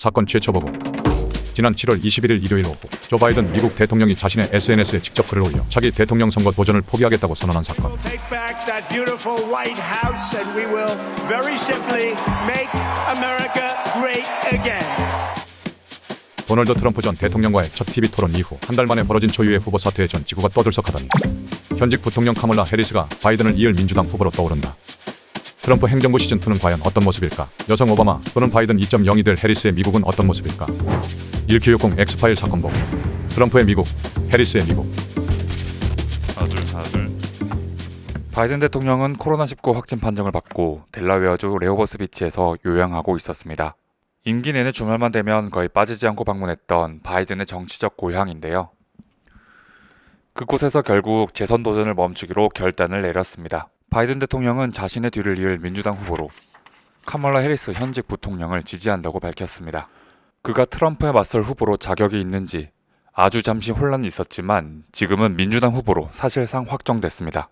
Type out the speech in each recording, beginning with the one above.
사건 최초 보고 지난 7월 21일 일요일 오후 조 바이든 미국 대통령이 자신의 SNS에 직접 글을 올려 차기 대통령 선거 도전을 포기하겠다고 선언한 사건. 도널드 트럼프 전 대통령과의 첫 TV 토론 이후 한 달 만에 벌어진 초유의 후보 사태에 전 지구가 떠들썩하더니 현직 부통령 카멀라 해리스가 바이든을 이을 민주당 후보로 떠오른다. 트럼프 행정부 시즌2는 과연 어떤 모습일까? 여성 오바마 또는 바이든 2.0이 될 해리스의 미국은 어떤 모습일까? 1960 엑스파일 사건 보고 트럼프의 미국, 해리스의 미국 하나 둘 바이든 대통령은 코로나19 확진 판정을 받고 델라웨어주 레오버스 비치에서 요양하고 있었습니다. 임기 내내 주말만 되면 거의 빠지지 않고 방문했던 바이든의 정치적 고향인데요. 그곳에서 결국 재선 도전을 멈추기로 결단을 내렸습니다. 바이든 대통령은 자신의 뒤를 이을 민주당 후보로 카멀라 해리스 현직 부통령을 지지한다고 밝혔습니다. 그가 트럼프에 맞설 후보로 자격이 있는지 아주 잠시 혼란이 있었지만 지금은 민주당 후보로 사실상 확정됐습니다.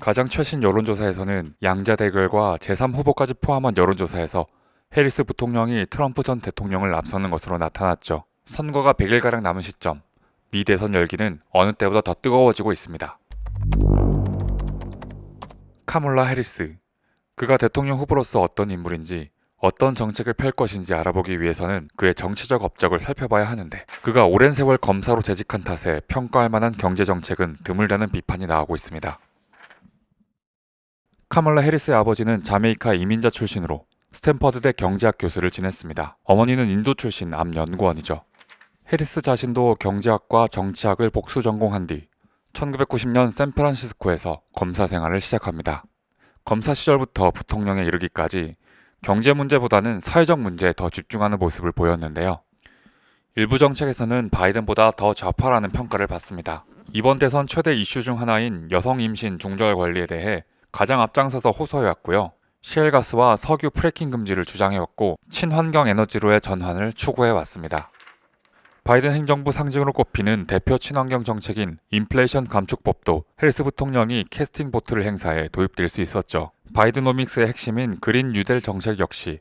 가장 최신 여론조사에서는 양자 대결과 제3 후보까지 포함한 여론조사에서 해리스 부통령이 트럼프 전 대통령을 앞서는 것으로 나타났죠. 선거가 100일가량 남은 시점, 미 대선 열기는 어느 때보다 더 뜨거워지고 있습니다. 카몰라 해리스. 그가 대통령 후보로서 어떤 인물인지 어떤 정책을 펼 것인지 알아보기 위해서는 그의 정치적 업적을 살펴봐야 하는데 그가 오랜 세월 검사로 재직한 탓에 평가할 만한 경제 정책은 드물다는 비판이 나오고 있습니다. 카멀라 해리스의 아버지는 자메이카 이민자 출신으로 스탠퍼드대 경제학 교수를 지냈습니다. 어머니는 인도 출신 암 연구원이죠. 해리스 자신도 경제학과 정치학을 복수 전공한 뒤 1990년 샌프란시스코에서 검사 생활을 시작합니다. 검사 시절부터 부통령에 이르기까지 경제 문제보다는 사회적 문제에 더 집중하는 모습을 보였는데요. 일부 정책에서는 바이든보다 더 좌파라는 평가를 받습니다. 이번 대선 최대 이슈 중 하나인 여성 임신 중절 관리에 대해 가장 앞장서서 호소해왔고요. 시엘가스와 석유 프래킹 금지를 주장해왔고 친환경 에너지로의 전환을 추구해왔습니다. 바이든 행정부 상징으로 꼽히는 대표 친환경 정책인 인플레이션 감축법도 해리스 부통령이 캐스팅 보트를 행사해 도입될 수 있었죠. 바이드노믹스의 핵심인 그린 뉴델 정책 역시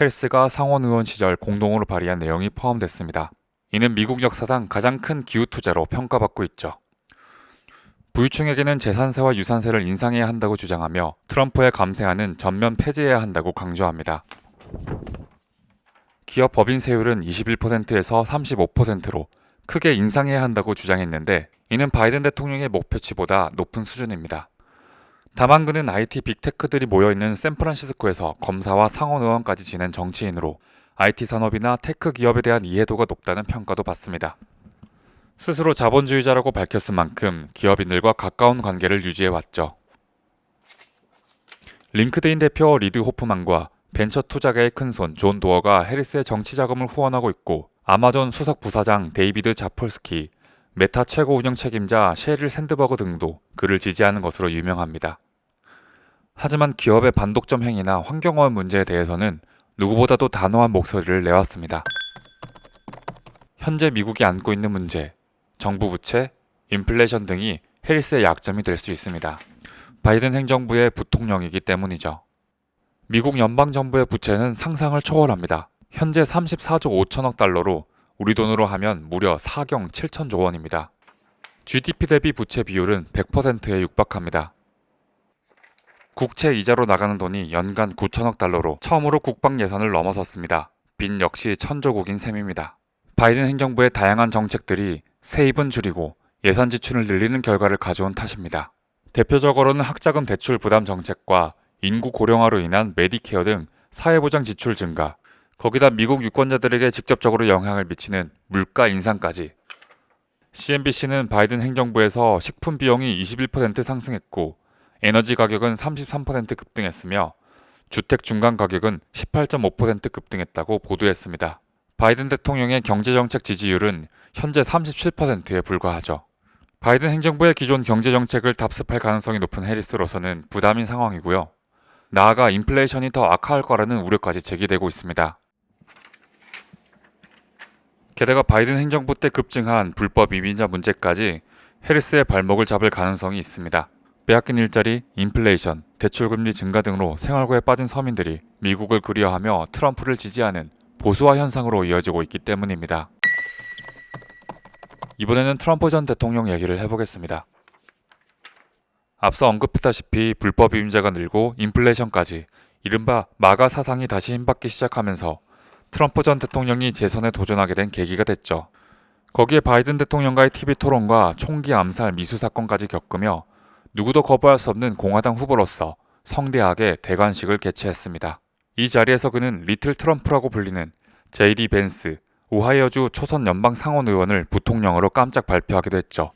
해리스가 상원 의원 시절 공동으로 발의한 내용이 포함됐습니다. 이는 미국 역사상 가장 큰 기후 투자로 평가받고 있죠. 부유층에게는 재산세와 유산세를 인상해야 한다고 주장하며 트럼프의 감세안은 전면 폐지해야 한다고 강조합니다. 기업 법인 세율은 21%에서 35%로 크게 인상해야 한다고 주장했는데 이는 바이든 대통령의 목표치보다 높은 수준입니다. 다만 그는 IT 빅테크들이 모여있는 샌프란시스코에서 검사와 상원 의원까지 지낸 정치인으로 IT 산업이나 테크 기업에 대한 이해도가 높다는 평가도 받습니다. 스스로 자본주의자라고 밝혔을 만큼 기업인들과 가까운 관계를 유지해왔죠. 링크드인 대표 리드 호프만과 벤처 투자계의 큰손 존 도어가 해리스의 정치 자금을 후원하고 있고 아마존 수석 부사장 데이비드 자폴스키, 메타 최고 운영 책임자 셰릴 샌드버그 등도 그를 지지하는 것으로 유명합니다. 하지만 기업의 반독점 행위나 환경오염 문제에 대해서는 누구보다도 단호한 목소리를 내왔습니다. 현재 미국이 안고 있는 문제, 정부 부채, 인플레이션 등이 해리스의 약점이 될 수 있습니다. 바이든 행정부의 부통령이기 때문이죠. 미국 연방 정부의 부채는 상상을 초월합니다. 현재 34조 5천억 달러로 우리 돈으로 하면 무려 4경 7천조 원입니다. GDP 대비 부채 비율은 100%에 육박합니다. 국채 이자로 나가는 돈이 연간 9천억 달러로 처음으로 국방 예산을 넘어섰습니다. 빚 역시 천조국인 셈입니다. 바이든 행정부의 다양한 정책들이 세입은 줄이고 예산 지출을 늘리는 결과를 가져온 탓입니다. 대표적으로는 학자금 대출 부담 정책과 인구 고령화로 인한 메디케어 등 사회보장 지출 증가, 거기다 미국 유권자들에게 직접적으로 영향을 미치는 물가 인상까지. CNBC는 바이든 행정부에서 식품 비용이 21% 상승했고 에너지 가격은 33% 급등했으며 주택 중간 가격은 18.5% 급등했다고 보도했습니다. 바이든 대통령의 경제정책 지지율은 현재 37%에 불과하죠. 바이든 행정부의 기존 경제정책을 답습할 가능성이 높은 해리스로서는 부담인 상황이고요. 나아가 인플레이션이 더 악화할 거라는 우려까지 제기되고 있습니다. 게다가 바이든 행정부 때 급증한 불법 이민자 문제까지 해리스의 발목을 잡을 가능성이 있습니다. 빼앗긴 일자리, 인플레이션, 대출금리 증가 등으로 생활고에 빠진 서민들이 미국을 그리워하며 트럼프를 지지하는 보수화 현상으로 이어지고 있기 때문입니다. 이번에는 트럼프 전 대통령 얘기를 해보겠습니다. 앞서 언급했다시피 불법 임자가 늘고 인플레이션까지 이른바 마가 사상이 다시 힘받기 시작하면서 트럼프 전 대통령이 재선에 도전하게 된 계기가 됐죠. 거기에 바이든 대통령과의 TV 토론과 총기 암살 미수 사건까지 겪으며 누구도 거부할 수 없는 공화당 후보로서 성대하게 대관식을 개최했습니다. 이 자리에서 그는 리틀 트럼프라고 불리는 제이디 벤스 오하이오주 초선 연방 상원 의원을 부통령으로 깜짝 발표하기도 했죠.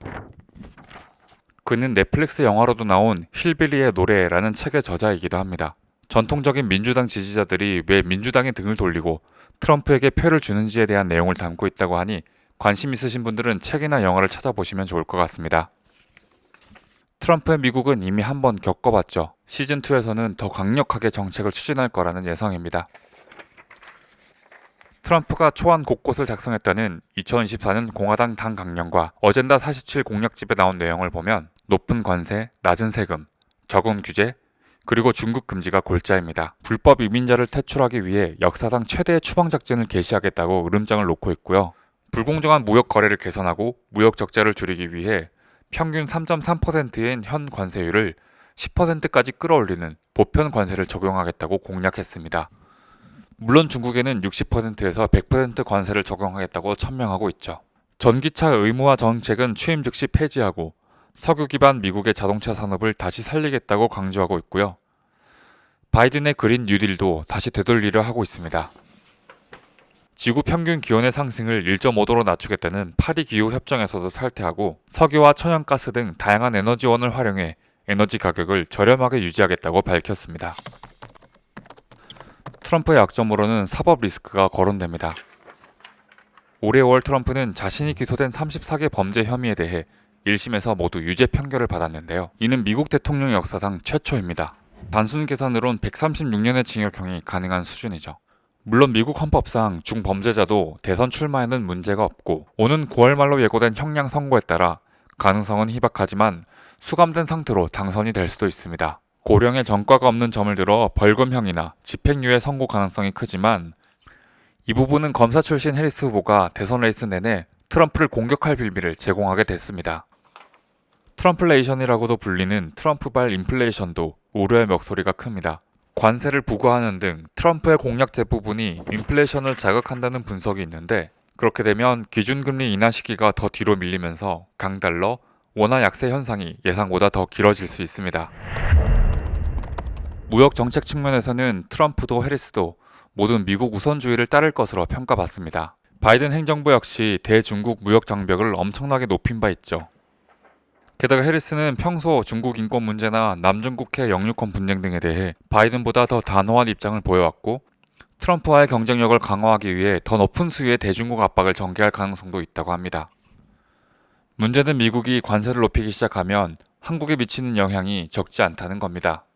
그는 넷플릭스 영화로도 나온 힐빌리의 노래라는 책의 저자이기도 합니다. 전통적인 민주당 지지자들이 왜 민주당에 등을 돌리고 트럼프에게 표를 주는지에 대한 내용을 담고 있다고 하니 관심 있으신 분들은 책이나 영화를 찾아보시면 좋을 것 같습니다. 트럼프의 미국은 이미 한번 겪어봤죠. 시즌2에서는 더 강력하게 정책을 추진할 거라는 예상입니다. 트럼프가 초안 곳곳을 작성했다는 2024년 공화당 당 강령과 어젠다 47 공약집에 나온 내용을 보면 높은 관세, 낮은 세금, 적응 규제, 그리고 중국 금지가 골자입니다. 불법 이민자를 퇴출하기 위해 역사상 최대의 추방 작전을 개시하겠다고 으름장을 놓고 있고요. 불공정한 무역 거래를 개선하고 무역 적자를 줄이기 위해 평균 3.3%인 현 관세율을 10%까지 끌어올리는 보편 관세를 적용하겠다고 공약했습니다. 물론 중국에는 60%에서 100% 관세를 적용하겠다고 천명하고 있죠. 전기차 의무화 정책은 취임 즉시 폐지하고 석유 기반 미국의 자동차 산업을 다시 살리겠다고 강조하고 있고요. 바이든의 그린 뉴딜도 다시 되돌리려 하고 있습니다. 지구 평균 기온의 상승을 1.5도로 낮추겠다는 파리 기후 협정에서도 탈퇴하고 석유와 천연가스 등 다양한 에너지원을 활용해 에너지 가격을 저렴하게 유지하겠다고 밝혔습니다. 트럼프의 약점으로는 사법 리스크가 거론됩니다. 올해 5월 트럼프는 자신이 기소된 34개 범죄 혐의에 대해 1심에서 모두 유죄 판결을 받았는데요. 이는 미국 대통령 역사상 최초입니다. 단순 계산으론 136년의 징역형이 가능한 수준이죠. 물론 미국 헌법상 중범죄자도 대선 출마에는 문제가 없고 오는 9월 말로 예고된 형량 선고에 따라 가능성은 희박하지만 수감된 상태로 당선이 될 수도 있습니다. 고령의 전과가 없는 점을 들어 벌금형이나 집행유예 선고 가능성이 크지만 이 부분은 검사 출신 해리스 후보가 대선 레이스 내내 트럼프를 공격할 빌미를 제공하게 됐습니다. 트럼플레이션이라고도 불리는 트럼프발 인플레이션도 우려의 목소리가 큽니다. 관세를 부과하는 등 트럼프의 공약 대부분이 인플레이션을 자극한다는 분석이 있는데 그렇게 되면 기준금리 인하 시기가 더 뒤로 밀리면서 강달러, 원화 약세 현상이 예상보다 더 길어질 수 있습니다. 무역 정책 측면에서는 트럼프도 해리스도 모두 미국 우선주의를 따를 것으로 평가받습니다. 바이든 행정부 역시 대중국 무역 장벽을 엄청나게 높인 바 있죠. 게다가 해리스는 평소 중국 인권 문제나 남중국해 영유권 분쟁 등에 대해 바이든보다 더 단호한 입장을 보여왔고 트럼프와의 경쟁력을 강화하기 위해 더 높은 수위의 대중국 압박을 전개할 가능성도 있다고 합니다. 문제는 미국이 관세를 높이기 시작하면 한국에 미치는 영향이 적지 않다는 겁니다.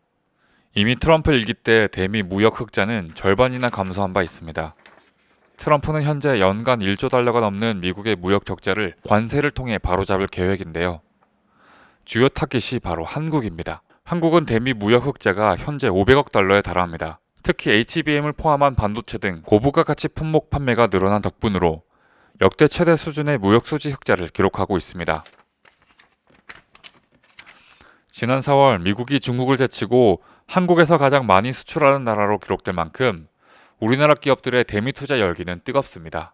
이미 트럼프 일기 때 대미 무역 흑자는 절반이나 감소한 바 있습니다. 트럼프는 현재 연간 1조 달러가 넘는 미국의 무역 적자를 관세를 통해 바로잡을 계획인데요. 주요 타깃이 바로 한국입니다. 한국은 대미 무역 흑자가 현재 500억 달러에 달합니다. 특히 HBM을 포함한 반도체 등 고부가 가치 품목 판매가 늘어난 덕분으로 역대 최대 수준의 무역 수지 흑자를 기록하고 있습니다. 지난 4월 미국이 중국을 제치고 한국에서 가장 많이 수출하는 나라로 기록될 만큼 우리나라 기업들의 대미 투자 열기는 뜨겁습니다.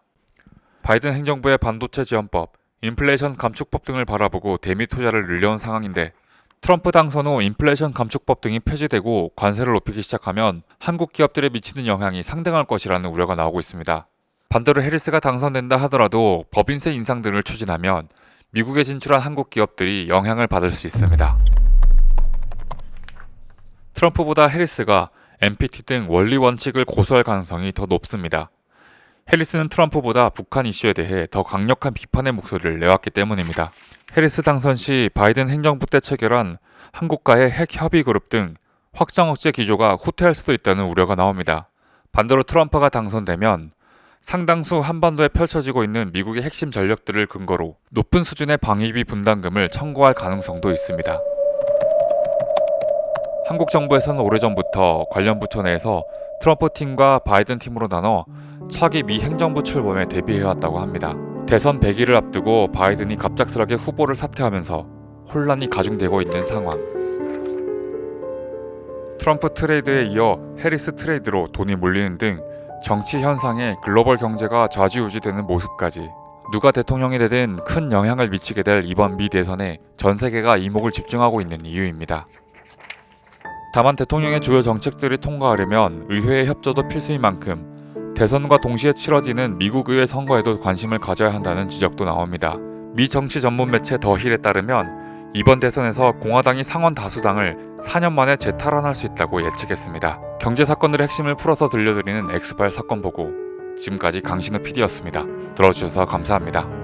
바이든 행정부의 반도체 지원법, 인플레이션 감축법 등을 바라보고 대미 투자를 늘려온 상황인데 트럼프 당선 후 인플레이션 감축법 등이 폐지되고 관세를 높이기 시작하면 한국 기업들에 미치는 영향이 상당할 것이라는 우려가 나오고 있습니다. 반대로 해리스가 당선된다 하더라도 법인세 인상 등을 추진하면 미국에 진출한 한국 기업들이 영향을 받을 수 있습니다. 트럼프보다 해리스가 NPT 등 원리 원칙을 고수할 가능성이 더 높습니다. 해리스는 트럼프보다 북한 이슈에 대해 더 강력한 비판의 목소리를 내왔기 때문입니다. 해리스 당선 시 바이든 행정부 때 체결한 한국과의 핵 협의 그룹 등 확장 억제 기조가 후퇴할 수도 있다는 우려가 나옵니다. 반대로 트럼프가 당선되면 상당수 한반도에 펼쳐지고 있는 미국의 핵심 전력들을 근거로 높은 수준의 방위비 분담금을 청구할 가능성도 있습니다. 한국 정부에서는 오래전부터 관련 부처 내에서 트럼프 팀과 바이든 팀으로 나눠 차기 미 행정부 출범에 대비해왔다고 합니다. 대선 100일을 앞두고 바이든이 갑작스럽게 후보를 사퇴하면서 혼란이 가중되고 있는 상황. 트럼프 트레이드에 이어 해리스 트레이드로 돈이 몰리는 등 정치 현상에 글로벌 경제가 좌지우지되는 모습까지 누가 대통령이 되든 큰 영향을 미치게 될 이번 미 대선에 전 세계가 이목을 집중하고 있는 이유입니다. 다만 대통령의 주요 정책들을 통과하려면 의회의 협조도 필수인 만큼 대선과 동시에 치러지는 미국 의회 선거에도 관심을 가져야 한다는 지적도 나옵니다. 미 정치 전문 매체 더 힐에 따르면 이번 대선에서 공화당이 상원 다수당을 4년 만에 재탈환할 수 있다고 예측했습니다. 경제 사건들의 핵심을 풀어서 들려드리는 엑스파일 사건 보고 지금까지 강신우 PD였습니다. 들어주셔서 감사합니다.